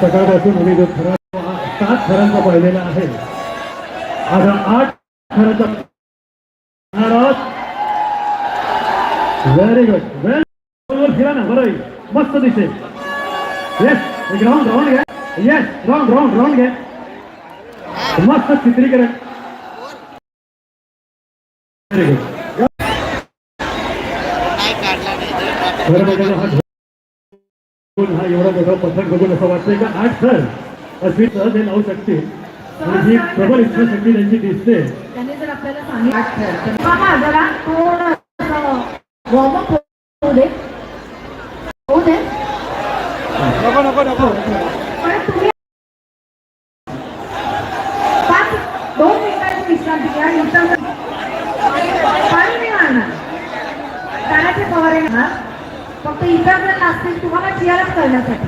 सकाळपासून आम्ही जो थरा सात थरांचा आहे. आज आठ थरांचा व्हेरी गुड वेल फिरा ना, बरं मस्त दिसेल. येस एक राऊंड राऊंड घ्या. येस राऊंड राऊंड राऊंड घ्या. मस्त चित्रीकरण. व्हेरी गुड खरं म्हणजे हा ढोल हा एवढा मोठा पथक बघून असं वाटतंय का आठ सर अशी सहज हे लावू शकतील आणि ही प्रबल इच्छाशक्ती त्यांची दिसते त्याने जर आपल्याला सांगितलं बाबा जरा थोडं वॉर्मअप होऊ दे होऊ दे नको नको नको पाच, दोन मिनिटाची विश्रांती घ्या. नंतर বিভাগের কাজ থেকে ভালো ক্লিয়ার করে না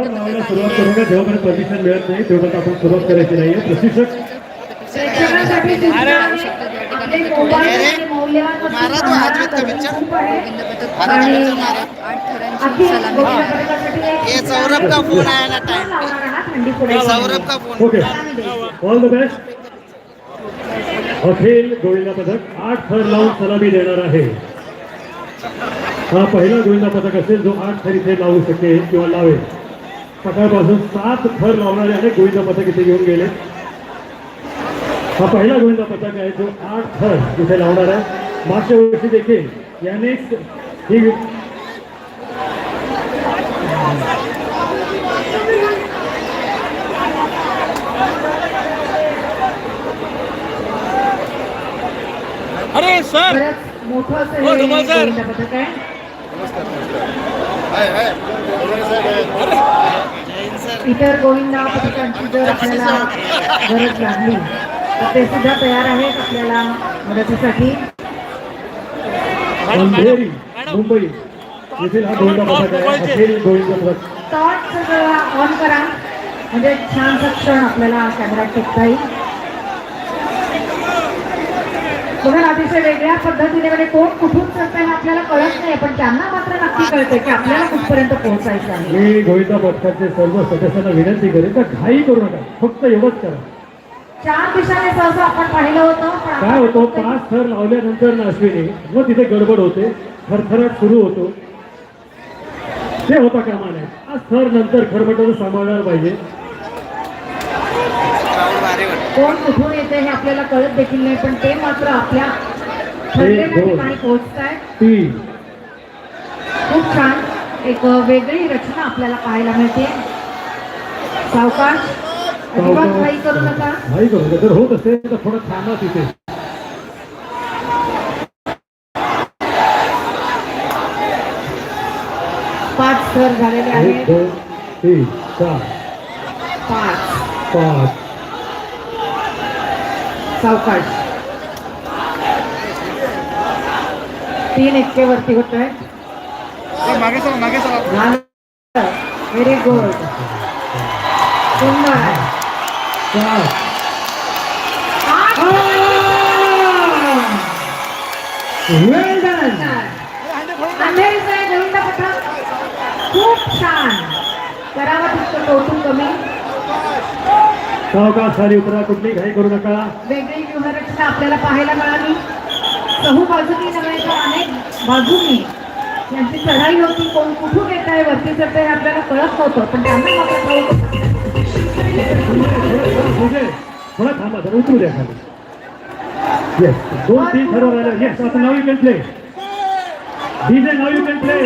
पथक सुरुवात आलेले करू परमिशन मिळत नाही तोपर्यंत आपण सुरुवात करायची नाहीये प्रशिक्षक। सौरभ का फ़ोन आया ना टाइम पे। सौरभ का phone. Okay all the best Akhil Govinda Pathak आठ थर लावून सलामी देणार आहे हा पहिला गोविंदा पथक असेल जो आठ थर इथे लावू शकेल किंवा लावेल सकाळपासून सात थर लावणारे अनेक गोविंदा पथक इथे घेऊन गेले हा पहिला गोविंदा पथक आहे जो आठ थर इथे लावणार आहे मागच्या वर्षी देखील यानेच ही अरे सर! मोठं असं हो. पथक आहे इतर गोविंदा पथकांची जर आपल्याला गरज लागली तर ते सुद्धा तयार आहेत आपल्याला मदतीसाठी. मुंबई येथील हा गोविंदा पथक आहे. गोविंदा पथक. टॉर्च सगळं ऑन करा. म्हणजे छानसा क्षण आपल्याला कॅमेऱ्यात टिकता येईल. बघा अतिशय वेगळ्या पद्धतीने म्हणजे कोण कुठून चालतंय हे आपल्याला कळत नाही पण त्यांना मात्र नक्की कळतंय की आपल्याला कुठपर्यंत पोहोचायचं आहे. मी गोविंदा पथकाचे सर्व सदस्यांना विनंती करेन तर घाई करू नका फक्त एवढंच करा. चार दिशाने सहसा आपण पाहिलं होतं पण काय होतं फक्त पाच थर लावल्यानंतर ना अश्विनी मग तिथे गडबड होते थरथराट सुरू होतो. ते होता कामा नये. आज थर नंतर खरबटाचं सांभाळायला पाहिजे. कोण कुठून येते हे आपल्याला कळत देखील नाही पण ते मात्र आपल्या. ठिकाणी पोहोचताय. तीन. खूप छान. एक वेगळी रचना आपल्याला पाहायला मिळते. सावकाश अजिबात घाई करू नका. घाई करू नका. जर होत असेल तर थोडं थांबा तिथे पाच थर झालेले आहेत. दोन तीन चार. पाच. पाच. सावकाश। तीन इतके वरती होत आहेत. ए, मागे चला मागे चला. व्हेरी गुड सुंदर चार वेल डन आहे खूप छान. करावं तितकं कौतुक कमी. सावकाश खाली उतरा कुठली घाई करू नका. वेगळी व्यूहरचना आपल्याला पाहायला मिळाली. चहू बाजूनी नव्हे तर अनेक बाजूनी यांची चढाई होती. कोण कुठून येत आहे वरती चढतंय हे आपल्याला कळत नव्हतं. पण त्यांना थोडा थांबा जरा उतरू द्या खाली. येस दोन तीन ठरव राहिलं. येस आता नाव you can play DJ now you can play